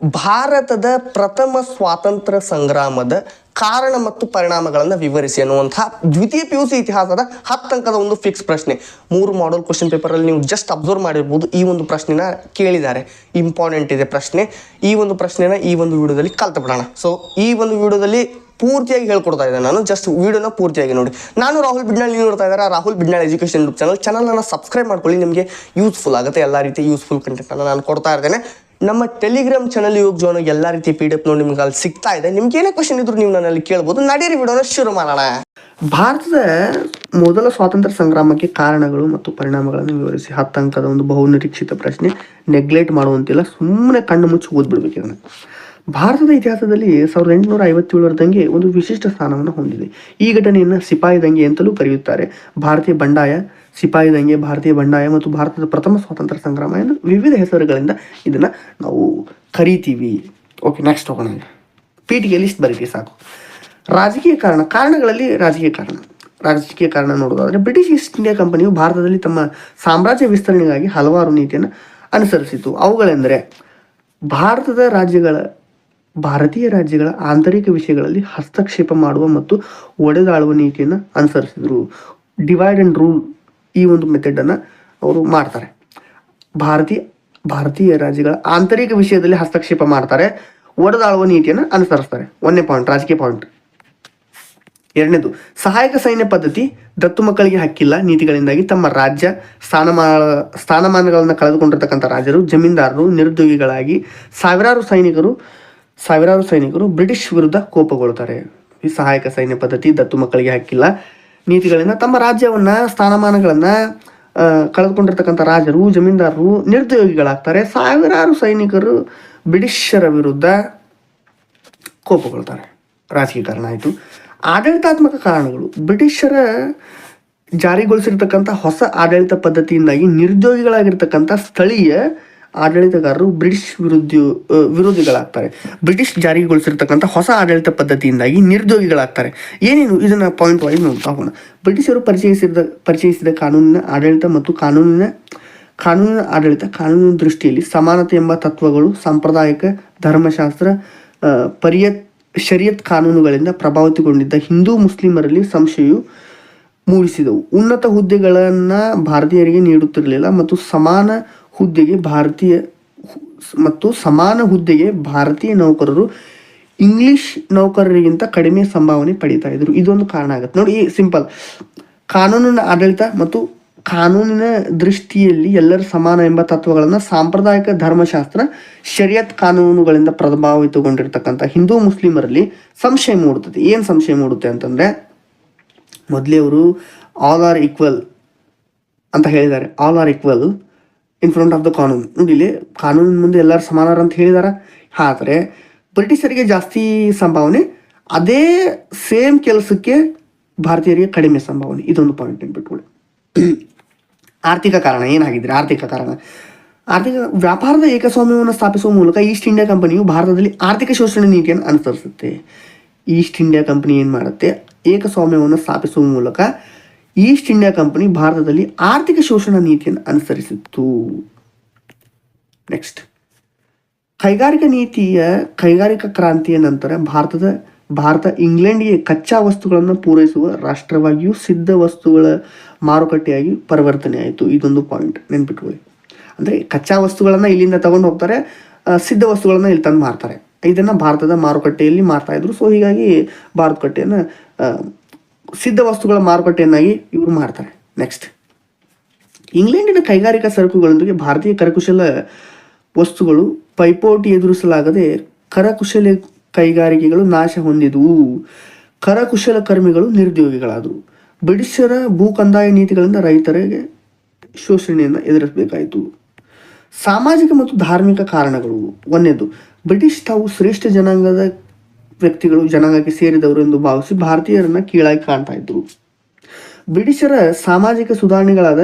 ಭಾರತದ ಪ್ರಥಮ ಸ್ವಾತಂತ್ರ್ಯ ಸಂಗ್ರಾಮದ ಕಾರಣ ಮತ್ತು ಪರಿಣಾಮಗಳನ್ನು ವಿವರಿಸಿ ಅನ್ನುವಂತಹ ದ್ವಿತೀಯ ಪಿ ಯು ಸಿ ಇತಿಹಾಸದ ಹತ್ತು ಅಂಕದ ಒಂದು ಫಿಕ್ಸ್ ಪ್ರಶ್ನೆ. ಮೂರು ಮಾಡಲ್ ಕ್ವಶನ್ ಪೇಪರಲ್ಲಿ ನೀವು ಜಸ್ಟ್ ಅಬ್ಸರ್ವ್ ಮಾಡಿರ್ಬೋದು. ಈ ಒಂದು ಪ್ರಶ್ನೆನ ಕೇಳಿದ್ದಾರೆ. ಇಂಪಾರ್ಟೆಂಟ್ ಇದೆ ಪ್ರಶ್ನೆ. ಈ ಒಂದು ಪ್ರಶ್ನೆನ ಈ ಒಂದು ವಿಡಿಯೋದಲ್ಲಿ ಕಲ್ತು ಬಿಡೋಣ ಸೊ ಈ ಒಂದು ವಿಡಿಯೋದಲ್ಲಿ ಪೂರ್ತಿಯಾಗಿ ಹೇಳ್ಕೊಡ್ತಾ ಇದ್ದೆ ನಾನು. ಜಸ್ಟ್ ವಿಡಿಯೋನ ಪೂರ್ತಿಯಾಗಿ ನೋಡಿ. ನಾನು ರಾಹುಲ್ ಬಿಡ್ನಾಳ್ ನೀವು ನೋಡ್ತಾ ಇದ್ದಾರೆ? Rahul Bidnal education YouTube channel ಚಾನಲನ್ನು ಸಬ್ಸ್ಕ್ರೈಬ್ ಮಾಡ್ಕೊಳ್ಳಿ. ನಿಮಗೆ ಯೂಸ್ಫುಲ್ ಆಗುತ್ತೆ. ಎಲ್ಲ ರೀತಿ ಯೂಸ್ಫುಲ್ ಕಂಟೆಂಟನ್ನು ನಾನು ಕೊಡ್ತಾ ಇರ್ತೇನೆ. ನಮ್ಮ ಟೆಲಿಗ್ರಾಮ್ ಚಾನಲ್ ಯುವಕ್ ಜೋನ್ ಎಲ್ಲ ರೀತಿ ಪಿ ಡಿ ಎಫ್ ನೋಡಿ ನಿಮ್ಗೆ ಅಲ್ಲಿ ಸಿಗ್ತಾ ಇದೆ. ನಿಮ್ಗೆ ಏನೇ ಕ್ವಶನ್ ಇದ್ರು ನೀವು ನನ್ನಲ್ಲಿ ಕೇಳ್ಬೋದು. ನಡೀರಿ ವಿಡಿಯೋನ ಶುರು ಮಾಡೋಣ. ಭಾರತದ ಮೊದಲ ಸ್ವಾತಂತ್ರ್ಯ ಸಂಗ್ರಾಮಕ್ಕೆ ಕಾರಣಗಳು ಮತ್ತು ಪರಿಣಾಮಗಳನ್ನು ವಿವರಿಸಿ, ಹತ್ತಂಕದ ಒಂದು ಬಹುನಿರೀಕ್ಷಿತ ಪ್ರಶ್ನೆ ನೆಗ್ಲೆಕ್ಟ್ ಮಾಡುವಂತಿಲ್ಲ ಸುಮ್ಮನೆ ಕಣ್ಣು ಮುಚ್ಚಿ ಓದ್ಬಿಡ್ಬೇಕು ಇದನ್ನು. ಭಾರತದ ಇತಿಹಾಸದಲ್ಲಿ ಸಾವಿರದ ಎಂಟುನೂರ ಐವತ್ತೇಳರ ದಂಗೆ ಒಂದು ವಿಶಿಷ್ಟ ಸ್ಥಾನವನ್ನು ಹೊಂದಿದೆ. ಈ ಘಟನೆಯನ್ನು ಸಿಪಾಯಿ ದಂಗೆ ಅಂತಲೂ ಕರೆಯುತ್ತಾರೆ. ಭಾರತೀಯ ಬಂಡಾಯ, ಸಿಪಾಯಿ ದಂಗೆ, ಭಾರತೀಯ ಬಂಡಾಯ ಮತ್ತು ಭಾರತದ ಪ್ರಥಮ ಸ್ವಾತಂತ್ರ್ಯ ಸಂಗ್ರಾಮ ಎಂದು ವಿವಿಧ ಹೆಸರುಗಳಿಂದ ಇದನ್ನು ನಾವು ಕರಿತೀವಿ. ಓಕೆ ನೆಕ್ಸ್ಟ್ ಹೋಗೋಣ ಪೀಟಿಗೆ ಲಿಸ್ಟ್ ಬರೀತೀವಿ ಸಾಕು. ರಾಜಕೀಯ ಕಾರಣ, ಕಾರಣಗಳಲ್ಲಿ ರಾಜಕೀಯ ಕಾರಣ. ರಾಜಕೀಯ ಕಾರಣ ನೋಡೋದಾದರೆ ಬ್ರಿಟಿಷ್ ಈಸ್ಟ್ ಇಂಡಿಯಾ ಕಂಪನಿಯು ಭಾರತದಲ್ಲಿ ತಮ್ಮ ಸಾಮ್ರಾಜ್ಯ ವಿಸ್ತರಣೆಗಾಗಿ ಹಲವಾರು ನೀತಿಯನ್ನು ಅನುಸರಿಸಿತು ಅವುಗಳೆಂದರೆ ಭಾರತದ ರಾಜ್ಯಗಳ ಭಾರತೀಯ ರಾಜ್ಯಗಳ ಆಂತರಿಕ ವಿಷಯಗಳಲ್ಲಿ ಹಸ್ತಕ್ಷೇಪ ಮಾಡುವ ಮತ್ತು ಒಡೆದಾಳುವ ನೀತಿಯನ್ನು ಅನುಸರಿಸಿದರು. ಡಿವೈಡ್ ಅಂಡ್ ರೂಲ್ ಈ ಒಂದು ಮೆಥಡನ್ನು ಅವರು ಮಾಡ್ತಾರೆ. ಭಾರತೀಯ ಭಾರತೀಯ ರಾಜ್ಯಗಳ ಆಂತರಿಕ ವಿಷಯದಲ್ಲಿ ಹಸ್ತಕ್ಷೇಪ ಮಾಡ್ತಾರೆ, ಒಡೆದಾಳುವ ನೀತಿಯನ್ನು ಅನುಸರಿಸ್ತಾರೆ. ಒಂದನೇ ಪಾಯಿಂಟ್ ರಾಜಕೀಯ ಪಾಯಿಂಟ್ ಎರಡನೇದು, ಸಹಾಯಕ ಸೈನ್ಯ ಪದ್ಧತಿ ದತ್ತು ಮಕ್ಕಳಿಗೆ ಹಕ್ಕಿಲ್ಲ. ನೀತಿಗಳಿಂದಾಗಿ ತಮ್ಮ ರಾಜ್ಯ ಸ್ಥಾನಮಾನ, ಸ್ಥಾನಮಾನಗಳನ್ನು ಕಳೆದುಕೊಂಡಿರ್ತಕ್ಕಂಥ ರಾಜರು, ಜಮೀನ್ದಾರರು, ನಿರುದ್ಯೋಗಿಗಳಾಗಿ ಸಾವಿರಾರು ಸೈನಿಕರು ಸಾವಿರಾರು ಸೈನಿಕರು ಬ್ರಿಟಿಷ್ ವಿರುದ್ಧ ಕೋಪಗೊಳ್ತಾರೆ. ಈ ಸಹಾಯಕ ಸೈನ್ಯ ಪದ್ಧತಿ ದತ್ತು ಮಕ್ಕಳಿಗೆ ಹಾಕಿಲ್ಲ. ನೀತಿಗಳಿಂದ ತಮ್ಮ ರಾಜ್ಯವನ್ನ, ಸ್ಥಾನಮಾನಗಳನ್ನ ಕಳೆದುಕೊಂಡಿರ್ತಕ್ಕಂಥ ರಾಜರು, ಜಮೀನ್ದಾರರು ನಿರುದ್ಯೋಗಿಗಳಾಗ್ತಾರೆ. ಸಾವಿರಾರು ಸೈನಿಕರು ಬ್ರಿಟಿಷರ ವಿರುದ್ಧ ಕೋಪಗೊಳ್ತಾರೆ. ರಾಜಕೀಯ ಕಾರಣ ಆಯಿತು. ಆಡಳಿತಾತ್ಮಕ ಕಾರಣಗಳು. ಬ್ರಿಟಿಷರ ಜಾರಿಗೊಳಿಸಿರ್ತಕ್ಕಂಥ ಹೊಸ ಆಡಳಿತ ಪದ್ಧತಿಯಿಂದಾಗಿ ನಿರುದ್ಯೋಗಿಗಳಾಗಿರ್ತಕ್ಕಂಥ ಸ್ಥಳೀಯ ಆಡಳಿತಗಾರರು ಬ್ರಿಟಿಷ್ ವಿರುದ್ಧ ವಿರೋಧಿಗಳಾಗ್ತಾರೆ. ಬ್ರಿಟಿಷ್ ಜಾರಿಗೊಳಿಸಿರ್ತಕ್ಕಂಥ ಹೊಸ ಆಡಳಿತ ಪದ್ಧತಿಯಿಂದಾಗಿ ನಿರುದ್ಯೋಗಿಗಳಾಗ್ತಾರೆ. ಏನೇನು ಇದನ್ನ ಪಾಯಿಂಟ್ ವೈಸ್ ನೋಡ್ತಾ ಹೋಗೋಣ. ಬ್ರಿಟಿಷರು ಪರಿಚಯಿಸಿದ ಪರಿಚಯಿಸಿದ ಕಾನೂನಿನ ಆಡಳಿತ ಮತ್ತು ಕಾನೂನಿನ ಕಾನೂನಿನ ಆಡಳಿತ, ಕಾನೂನಿನ ದೃಷ್ಟಿಯಲ್ಲಿ ಸಮಾನತೆ ಎಂಬ ತತ್ವಗಳು ಸಾಂಪ್ರದಾಯಿಕ ಧರ್ಮಶಾಸ್ತ್ರ ಪರಿಯತ್, ಶರಿಯತ್ ಕಾನೂನುಗಳಿಂದ ಪ್ರಭಾವಿತಗೊಂಡಿದ್ದ ಹಿಂದೂ ಮುಸ್ಲಿಮರಲ್ಲಿ ಸಂಶಯವು ಮೂಡಿಸಿದವು. ಉನ್ನತ ಹುದ್ದೆಗಳನ್ನು ಭಾರತೀಯರಿಗೆ ನೀಡುತ್ತಿರಲಿಲ್ಲ ಮತ್ತು ಸಮಾನ ಹುದ್ದೆಗೆ ಭಾರತೀಯ ಮತ್ತು ಸಮಾನ ಹುದ್ದೆಗೆ ಭಾರತೀಯ ನೌಕರರು ಇಂಗ್ಲಿಷ್ ನೌಕರರಿಗಿಂತ ಕಡಿಮೆ ಸಂಭಾವನೆ ಪಡೀತಾ ಇದ್ರು. ಇದೊಂದು ಕಾರಣ ಆಗುತ್ತೆ. ನೋಡಿ ಸಿಂಪಲ್. ಕಾನೂನಿನ ಆಡಳಿತ ಮತ್ತು ಕಾನೂನಿನ ದೃಷ್ಟಿಯಲ್ಲಿ ಎಲ್ಲರೂ ಸಮಾನ ಎಂಬ ತತ್ವಗಳನ್ನು ಸಾಂಪ್ರದಾಯಿಕ ಧರ್ಮಶಾಸ್ತ್ರ, ಶರಿಯತ್ ಕಾನೂನುಗಳಿಂದ ಪ್ರಭಾವಿತಗೊಂಡಿರ್ತಕ್ಕಂಥ ಹಿಂದೂ ಮುಸ್ಲಿಮರಲ್ಲಿ ಸಂಶಯ ಮೂಡುತ್ತದೆ. ಏನು ಸಂಶಯ ಮೂಡುತ್ತೆ ಅಂತಂದರೆ, ಮೊದಲೇ ಅವರು ಆಲ್ ಆರ್ ಈಕ್ವಲ್ ಅಂತ ಹೇಳಿದ್ದಾರೆ. All are equal in front of the ಕಾನೂನು. ಇಲ್ಲಿ ಕಾನೂನಿನ ಮುಂದೆ ಎಲ್ಲರೂ ಸಮಾನರು ಅಂತ ಹೇಳಿದಾರ. ಆದರೆ ಬ್ರಿಟಿಷರಿಗೆ ಜಾಸ್ತಿ ಸಂಭಾವನೆ, ಅದೇ ಸೇಮ್ ಕೆಲಸಕ್ಕೆ ಭಾರತೀಯರಿಗೆ ಕಡಿಮೆ ಸಂಭಾವನೆ. ಇದೊಂದು ಪಾಯಿಂಟ್ ನೆನ್ಪಿಟ್ಕೊಳ್ಳಿ ಆರ್ಥಿಕ ಕಾರಣ, ಏನಾಗಿದ್ರೆ ಆರ್ಥಿಕ ಕಾರಣ? ಆರ್ಥಿಕ, ವ್ಯಾಪಾರದ ಏಕಸ್ವಾಮ್ಯವನ್ನು ಸ್ಥಾಪಿಸುವ ಮೂಲಕ ಈಸ್ಟ್ ಇಂಡಿಯಾ ಕಂಪನಿಯು ಭಾರತದಲ್ಲಿ ಆರ್ಥಿಕ ಶೋಷಣೆ ನೀತಿಯನ್ನು ಅನುಸರಿಸುತ್ತೆ. ಈಸ್ಟ್ ಇಂಡಿಯಾ ಕಂಪನಿ ಏನು ಮಾಡುತ್ತೆ? ಏಕಸ್ವಾಮ್ಯವನ್ನು ಸ್ಥಾಪಿಸುವ ಮೂಲಕ ಈಸ್ಟ್ ಇಂಡಿಯಾ ಕಂಪನಿ ಭಾರತದಲ್ಲಿ ಆರ್ಥಿಕ ಶೋಷಣ ನೀತಿಯನ್ನು ಅನುಸರಿಸಿತ್ತು. ನೆಕ್ಸ್ಟ್ ಕೈಗಾರಿಕಾ ನೀತಿಯ ಕೈಗಾರಿಕಾ ಕ್ರಾಂತಿಯ ನಂತರ ಭಾರತದ ಭಾರತ ಇಂಗ್ಲೆಂಡ್ಗೆ ಕಚ್ಚಾ ವಸ್ತುಗಳನ್ನು ಪೂರೈಸುವ ರಾಷ್ಟ್ರವಾಗಿಯೂ ಸಿದ್ಧ ವಸ್ತುಗಳ ಮಾರುಕಟ್ಟೆಯಾಗಿ ಪರಿವರ್ತನೆ ಆಯಿತು ಇದೊಂದು ಪಾಯಿಂಟ್ ನೆನ್ಪಿಟ್ಕೊಳ್ಳಿ. ಅಂದರೆ ಕಚ್ಚಾ ವಸ್ತುಗಳನ್ನು ಇಲ್ಲಿಂದ ತಗೊಂಡು ಹೋಗ್ತಾರೆ ಸಿದ್ಧ ವಸ್ತುಗಳನ್ನು ಇಲ್ಲಿ ತಂದು ಮಾರ್ತಾರೆ. ಇದನ್ನು ಭಾರತದ ಮಾರುಕಟ್ಟೆಯಲ್ಲಿ ಮಾರ್ತಾ ಇದ್ರು. ಸೊ ಹೀಗಾಗಿ ಮಾರುಕಟ್ಟೆಯನ್ನು ಆ, ಸಿದ್ಧ ವಸ್ತುಗಳ ಮಾರುಕಟ್ಟೆಯನ್ನಾಗಿ ಇವರು ಮಾಡ್ತಾರೆ. ನೆಕ್ಸ್ಟ್ ಇಂಗ್ಲೆಂಡಿನ ಕೈಗಾರಿಕಾ ಸರಕುಗಳೊಂದಿಗೆ ಭಾರತೀಯ ಕರಕುಶಲ ವಸ್ತುಗಳು ಪೈಪೋಟಿ ಎದುರಿಸಲಾಗದೆ ಕರಕುಶಲ ಕೈಗಾರಿಕೆಗಳು ನಾಶ ಹೊಂದಿದವು. ಕರಕುಶಲ ಕರ್ಮಿಗಳು ನಿರುದ್ಯೋಗಿಗಳಾದವು ಬ್ರಿಟಿಷರ ಭೂ ಕಂದಾಯ ನೀತಿಗಳಿಂದ ರೈತರಿಗೆ ಶೋಷಣೆಯನ್ನು ಎದುರಿಸಬೇಕಾಯಿತು. ಸಾಮಾಜಿಕ ಮತ್ತು ಧಾರ್ಮಿಕ ಕಾರಣಗಳು. ಒಂದೇದು, ಬ್ರಿಟಿಷ್ ತಾವು ಶ್ರೇಷ್ಠ ಜನಾಂಗದ ವ್ಯಕ್ತಿಗಳು ಜನಾಂಗಕ್ಕೆ ಸೇರಿದವರು ಎಂದು ಭಾವಿಸಿ ಭಾರತೀಯರನ್ನ ಕೀಳಾಗಿ ಕಾಣ್ತಾ ಇದ್ರು. ಬ್ರಿಟಿಷರ ಸಾಮಾಜಿಕ ಸುಧಾರಣೆಗಳಾದ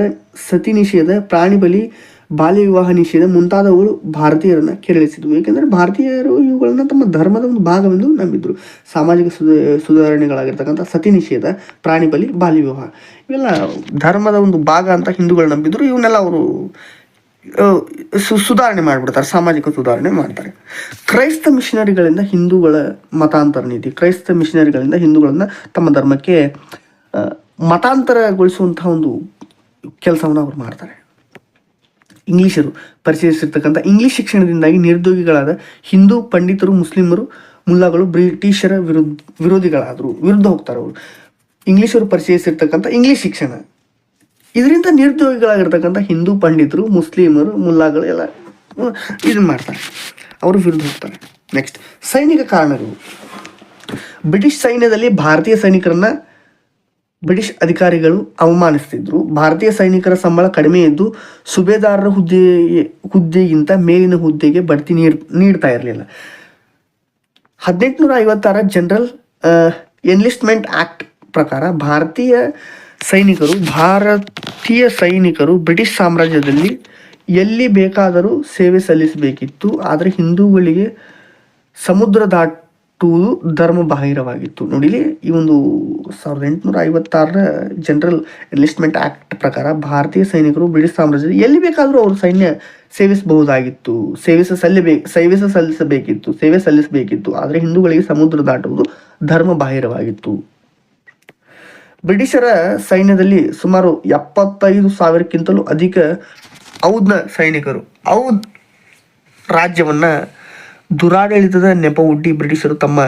ಸತಿ ನಿಷೇಧ, ಪ್ರಾಣಿ ಬಲಿ, ಬಾಲ್ಯ ವಿವಾಹ ನಿಷೇಧ ಮುಂತಾದವುಗಳು ಭಾರತೀಯರನ್ನ ಕೆರಳಿಸಿದ್ವು. ಏಕೆಂದರೆ ಭಾರತೀಯರು ಇವುಗಳನ್ನ ತಮ್ಮ ಧರ್ಮದ ಒಂದು ಭಾಗವೆಂದು ನಂಬಿದ್ರು. ಸಾಮಾಜಿಕ ಸುಧ, ಸುಧಾರಣೆಗಳಾಗಿರ್ತಕ್ಕಂಥ ಸತಿ ನಿಷೇಧ, ಪ್ರಾಣಿ ಬಲಿ, ಬಾಲ್ಯ ವಿವಾಹ ಇವೆಲ್ಲ ಧರ್ಮದ ಒಂದು ಭಾಗ ಅಂತ ಹಿಂದೂಗಳು ನಂಬಿದ್ರು. ಇವನ್ನೆಲ್ಲ ಅವರು ಸು- ಸುಧಾರಣೆ ಮಾಡಿಬಿಡ್ತಾರೆ, ಸಾಮಾಜಿಕ ಸುಧಾರಣೆ ಮಾಡ್ತಾರೆ. ಕ್ರೈಸ್ತ ಮಿಷನರಿಗಳಿಂದ ಹಿಂದೂಗಳ ಮತಾಂತರ ನೀತಿ, ಕ್ರೈಸ್ತ ಮಿಷನರಿಗಳಿಂದ ಹಿಂದೂಗಳನ್ನ ತಮ್ಮ ಧರ್ಮಕ್ಕೆ ಮತಾಂತರಗೊಳಿಸುವಂಥ ಒಂದು ಕೆಲಸವನ್ನು ಅವ್ರು ಮಾಡ್ತಾರೆ. ಇಂಗ್ಲಿಷರು ಪರಿಚಯಿಸಿರ್ತಕ್ಕಂಥ ಇಂಗ್ಲಿಷ್ ಶಿಕ್ಷಣದಿಂದಾಗಿ ನಿರುದ್ಯೋಗಿಗಳಾದ ಹಿಂದೂ ಪಂಡಿತರು, ಮುಸ್ಲಿಮರು, ಮುಲ್ಲಾಗಳು, ಬ್ರಿಟಿಷರ ವಿರುದ್ಧ, ವಿರೋಧಿಗಳಾದರು, ವಿರುದ್ಧ ಹೋಗ್ತಾರೆ ಅವರು. ಇಂಗ್ಲಿಷರು ಪರಿಚಯಿಸಿರ್ತಕ್ಕಂಥ ಇಂಗ್ಲಿಷ್ ಶಿಕ್ಷಣ ಇದರಿಂದ ನಿರುದ್ಯೋಗಿಗಳಾಗಿರ್ತಕ್ಕಂಥ ಹಿಂದೂ ಪಂಡಿತರು, ಮುಸ್ಲಿಮರು, ಮುಲ್ಲಾಗಳು ಎಲ್ಲ ಇದನ್ನು ಮಾಡ್ತಾರೆ. ಅವರು ವಿರುದ್ಧ ಹೋಗ್ತಾರೆ. ನೆಕ್ಸ್ಟ್ ಸೈನಿಕ ಕಾರಣಗಳು ಬ್ರಿಟಿಷ್ ಸೈನ್ಯದಲ್ಲಿ ಭಾರತೀಯ ಸೈನಿಕರನ್ನ ಬ್ರಿಟಿಷ್ ಅಧಿಕಾರಿಗಳು ಅವಮಾನಿಸ್ತಿದ್ರು. ಭಾರತೀಯ ಸೈನಿಕರ ಸಂಬಳ ಕಡಿಮೆ ಇದ್ದು ಸುಬೇದಾರರ ಹುದ್ದೆ ಹುದ್ದೆಗಿಂತ ಮೇಲಿನ ಹುದ್ದೆಗೆ ಬಡ್ತಿ ನೀಡ್ ನೀಡ್ತಾ ಇರಲಿಲ್ಲ. ಹದಿನೆಂಟುನೂರ ಐವತ್ತಾರ ಜನರಲ್ ಎನ್ಲಿಸ್ಟ್ಮೆಂಟ್ ಆಕ್ಟ್ ಪ್ರಕಾರ ಭಾರತೀಯ ಸೈನಿಕರು, ಭಾರತೀಯ ಸೈನಿಕರು ಬ್ರಿಟಿಷ್ ಸಾಮ್ರಾಜ್ಯದಲ್ಲಿ ಎಲ್ಲಿ ಬೇಕಾದರೂ ಸೇವೆ ಸಲ್ಲಿಸಬೇಕಿತ್ತು. ಆದರೆ ಹಿಂದೂಗಳಿಗೆ ಸಮುದ್ರ ದಾಟುವುದು ಧರ್ಮ ಬಾಹಿರವಾಗಿತ್ತು ನೋಡಿಲಿ, ಈ ಒಂದು ಸಾವಿರದ ಎಂಟುನೂರ ಐವತ್ತಾರರ ಜನರಲ್ ಎನ್ಲಿಸ್ಟ್ಮೆಂಟ್ ಆ್ಯಕ್ಟ್ ಪ್ರಕಾರ ಭಾರತೀಯ ಸೈನಿಕರು ಬ್ರಿಟಿಷ್ ಸಾಮ್ರಾಜ್ಯದಲ್ಲಿ ಎಲ್ಲಿ ಬೇಕಾದರೂ ಅವರು ಸೈನ್ಯ ಸೇವಿಸಬಹುದಾಗಿತ್ತು. ಸೇವೆ ಸಲ್ಲಬೇ ಸೇವೆ ಸಲ್ಲಿಸಬೇಕಿತ್ತು ಸೇವೆ ಸಲ್ಲಿಸಬೇಕಿತ್ತು. ಆದರೆ ಹಿಂದೂಗಳಿಗೆ ಸಮುದ್ರ ದಾಟುವುದು ಧರ್ಮ ಬಾಹಿರವಾಗಿತ್ತು ಬ್ರಿಟಿಷರ ಸೈನ್ಯದಲ್ಲಿ ಸುಮಾರು ಎಪ್ಪತ್ತೈದು ಸಾವಿರಕ್ಕಿಂತಲೂ ಅಧಿಕ ಔದ್ನ ಸೈನಿಕರು. ಔದ್ ರಾಜ್ಯವನ್ನ ದುರಾಡಳಿತದ ನೆಪವೊಡ್ಡಿ ಬ್ರಿಟಿಷರು ತಮ್ಮ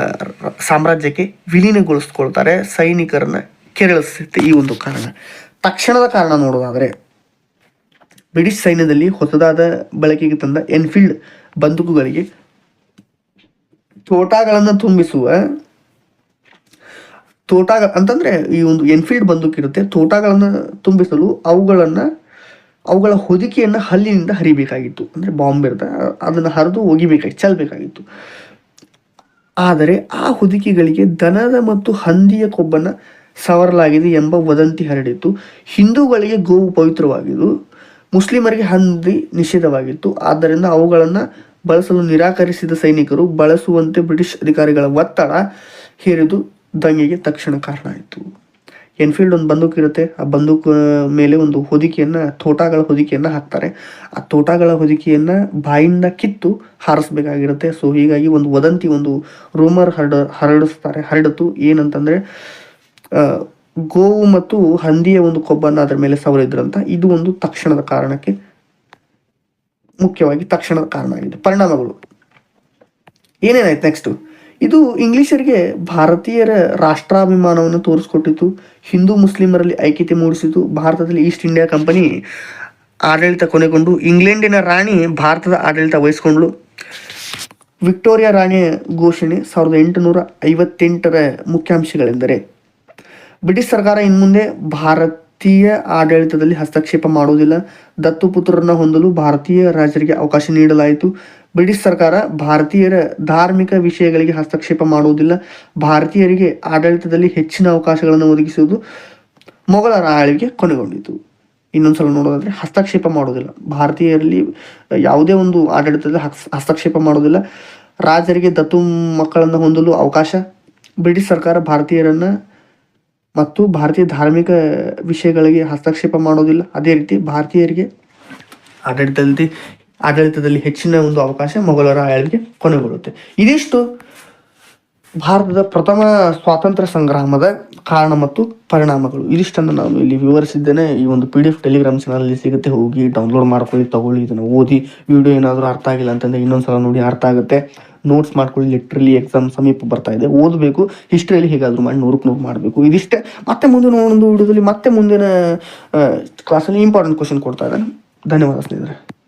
ಸಾಮ್ರಾಜ್ಯಕ್ಕೆ ವಿಲೀನಗೊಳಿಸ್ಕೊಳ್ತಾರೆ, ಸೈನಿಕರನ್ನ ಕೆರಳಿಸುತ್ತೆ ಈ ಒಂದು ಕಾರಣ. ತಕ್ಷಣದ ಕಾರಣ ನೋಡೋದಾದರೆ, ಬ್ರಿಟಿಷ್ ಸೈನ್ಯದಲ್ಲಿ ಹೊಸದಾದ ಬಳಕೆಗೆ ತಂದ ಎನ್ಫೀಲ್ಡ್ ಬಂದೂಕುಗಳಿಗೆ ತೋಟಗಳನ್ನು ತುಂಬಿಸುವ ತೋಟ ಅಂತಂದ್ರೆ ಈ ಒಂದು ಎನ್ಫೀಲ್ಡ್ ಬಂದೂಕಿರುತ್ತೆ ತೋಟಗಳನ್ನು ತುಂಬಿಸಲು ಅವುಗಳನ್ನು, ಅವುಗಳ ಹೊದಿಕೆಯನ್ನು ಹಲ್ಲಿನಿಂದ ಹರಿಬೇಕಾಗಿತ್ತು. ಅಂದ್ರೆ ಬಾಂಬ್ ಇರ್ತ ಅದನ್ನು ಹರಿದು ಒಗಿಬೇಕಾಗಿ ಚೆಲ್ಲಬೇಕಾಗಿತ್ತು ಆದರೆ ಆ ಹೊದಿಕೆಗಳಿಗೆ ದನದ ಮತ್ತು ಹಂದಿಯ ಕೊಬ್ಬನ್ನು ಸವರಲಾಗಿದೆ ಎಂಬ ವದಂತಿ ಹರಡಿತ್ತು. ಹಿಂದೂಗಳಿಗೆ ಗೋವು ಪವಿತ್ರವಾಗಿದ್ದು, ಮುಸ್ಲಿಮರಿಗೆ ಹಂದಿ ನಿಷೇಧವಾಗಿತ್ತು. ಆದ್ದರಿಂದ ಅವುಗಳನ್ನು ಬಳಸಲು ನಿರಾಕರಿಸಿದ ಸೈನಿಕರು ಬಳಸುವಂತೆ ಬ್ರಿಟಿಷ್ ಅಧಿಕಾರಿಗಳ ಒತ್ತಡ ಹೇರಿದು ದಂಗೆಗೆ ತಕ್ಷಣ ಕಾರಣ ಆಯಿತು. ಎನ್ಫೀಲ್ಡ್ ಒಂದು ಬಂದೂಕು ಇರುತ್ತೆ. ಆ ಬಂದೂಕು ಮೇಲೆ ಒಂದು ಹೊದಿಕೆಯನ್ನು, ತೋಟಗಳ ಹೊದಿಕೆಯನ್ನು ಹಾಕ್ತಾರೆ. ಆ ತೋಟಗಳ ಹೊದಿಕೆಯನ್ನು ಬಾಯಿಂದ ಕಿತ್ತು ಹಾರಿಸ್ಬೇಕಾಗಿರುತ್ತೆ. ಸೊ ಹೀಗಾಗಿ ಒಂದು ವದಂತಿ, ಒಂದು ರೂಮರ್ ಹರಡ, ಹರಡಿಸ್ತಾರೆ. ಹರಡಿತು. ಏನಂತಂದರೆ ಗೋವು ಮತ್ತು ಹಂದಿಯ ಒಂದು ಕೊಬ್ಬನ್ನು ಅದರ ಮೇಲೆ ಸವರಿದ್ರಂತ. ಇದು ಒಂದು ತಕ್ಷಣದ ಕಾರಣಕ್ಕೆ ಮುಖ್ಯವಾಗಿ ತಕ್ಷಣದ ಕಾರಣ ಆಗಿದೆ. ಪರಿಣಾಮಗಳು. ಏನೇನಾಯ್ತು ನೆಕ್ಸ್ಟ್ ಇದು ಇಂಗ್ಲಿಷರಿಗೆ ಭಾರತೀಯರ ರಾಷ್ಟ್ರಾಭಿಮಾನವನ್ನು ತೋರಿಸ್ಕೊಟ್ಟಿತು, ಹಿಂದೂ ಮುಸ್ಲಿಮರಲ್ಲಿ ಐಕ್ಯತೆ ಮೂಡಿಸಿತು, ಭಾರತದಲ್ಲಿ ಈಸ್ಟ್ ಇಂಡಿಯಾ ಕಂಪನಿ ಆಡಳಿತ ಕೊನೆಗೊಂಡು ಇಂಗ್ಲೆಂಡಿನ ರಾಣಿ ಭಾರತದ ಆಡಳಿತ ವಹಿಸ್ಕೊಂಡ್ಳು. ವಿಕ್ಟೋರಿಯಾ ರಾಣಿಯ ಘೋಷಣೆ ಸಾವಿರದ ಎಂಟುನೂರ ಐವತ್ತೆಂಟರ ಮುಖ್ಯಾಂಶಗಳೆಂದರೆ, ಬ್ರಿಟಿಷ್ ಸರ್ಕಾರ ಇನ್ಮುಂದೆ ಭಾರತೀಯ ಆಡಳಿತದಲ್ಲಿ ಹಸ್ತಕ್ಷೇಪ ಮಾಡುವುದಿಲ್ಲ. ದತ್ತುಪುತ್ರರನ್ನು ಹೊಂದಲು ಭಾರತೀಯ ರಾಜರಿಗೆ ಅವಕಾಶ ನೀಡಲಾಯಿತು. ಬ್ರಿಟಿಷ್ ಸರ್ಕಾರ ಭಾರತೀಯರ ಧಾರ್ಮಿಕ ವಿಷಯಗಳಿಗೆ ಹಸ್ತಕ್ಷೇಪ ಮಾಡುವುದಿಲ್ಲ. ಭಾರತೀಯರಿಗೆ ಆಡಳಿತದಲ್ಲಿ ಹೆಚ್ಚಿನ ಅವಕಾಶಗಳನ್ನು ಒದಗಿಸುವುದು ಮೊಘಲರ ಆಳ್ವಿಕೆ ಕೊನೆಗೊಂಡಿತು. ಇನ್ನೊಂದ್ಸಲ ನೋಡೋದಾದ್ರೆ ಹಸ್ತಕ್ಷೇಪ ಮಾಡೋದಿಲ್ಲ ಭಾರತೀಯರಲ್ಲಿ ಯಾವುದೇ ಒಂದು ಆಡಳಿತದಲ್ಲಿ ಹಸ್- ಹಸ್ತಕ್ಷೇಪ ಮಾಡೋದಿಲ್ಲ ರಾಜರಿಗೆ ದತ್ತು ಮಕ್ಕಳನ್ನು ಹೊಂದಲು ಅವಕಾಶ. ಬ್ರಿಟಿಷ್ ಸರ್ಕಾರ ಭಾರತೀಯರನ್ನು ಮತ್ತು ಭಾರತೀಯ ಧಾರ್ಮಿಕ ವಿಷಯಗಳಿಗೆ ಹಸ್ತಕ್ಷೇಪ ಮಾಡೋದಿಲ್ಲ ಅದೇ ರೀತಿ ಭಾರತೀಯರಿಗೆ ಆಡಳಿತದಲ್ಲಿ ಆಡಳಿತದಲ್ಲಿ ಹೆಚ್ಚಿನ ಒಂದು ಅವಕಾಶ ಮೊಘಲರ ಆಳ್ವಿಕೆ ಕೊನೆಗೊಳ್ಳುತ್ತೆ. ಇದಿಷ್ಟು ಭಾರತದ ಪ್ರಥಮ ಸ್ವಾತಂತ್ರ್ಯ ಸಂಗ್ರಾಮದ ಕಾರಣ ಮತ್ತು ಪರಿಣಾಮಗಳು. ಇದಿಷ್ಟನ್ನು ನಾನು ಇಲ್ಲಿ ವಿವರಿಸಿದ್ದೇನೆ. ಈ ಒಂದು ಪಿ ಡಿ ಎಫ್ ಟೆಲಿಗ್ರಾಮ್ ಚಾನಲಲ್ಲಿ ಸಿಗುತ್ತೆ. ಹೋಗಿ ಡೌನ್ಲೋಡ್ ಮಾಡ್ಕೊಳ್ಳಿ, ತಗೊಳ್ಳಿ, ಇದನ್ನು ಓದಿ. ವಿಡಿಯೋ ಏನಾದರೂ ಅರ್ಥ ಆಗಿಲ್ಲ ಅಂತಂದರೆ ಇನ್ನೊಂದು ಸಲ ನೋಡಿ ಅರ್ಥ ಆಗುತ್ತೆ. ನೋಟ್ಸ್ ಮಾಡ್ಕೊಳ್ಳಿ ಲಿಟ್ರಲಿ ಎಕ್ಸಾಮ್ ಸಮೀಪ ಬರ್ತಾ ಇದೆ. ಓದಬೇಕು ಹಿಸ್ಟ್ರಿಯಲ್ಲಿ ಹೇಗಾದರೂ ಮಾಡಿ ನೂರಕ್ಕೆ ನೂರು ಮಾಡಬೇಕು. ಇದಿಷ್ಟೇ. ಮತ್ತೆ ಮುಂದಿನ ಒಂದು ವಿಡಿಯೋದಲ್ಲಿ ಮತ್ತೆ ಮುಂದಿನ ಕ್ಲಾಸಲ್ಲಿ ಇಂಪಾರ್ಟೆಂಟ್ ಕ್ವಶನ್ ಕೊಡ್ತಾ ಇದ್ದಾನೆ. ಧನ್ಯವಾದ ಸ್ನೇಹಿತರೆ.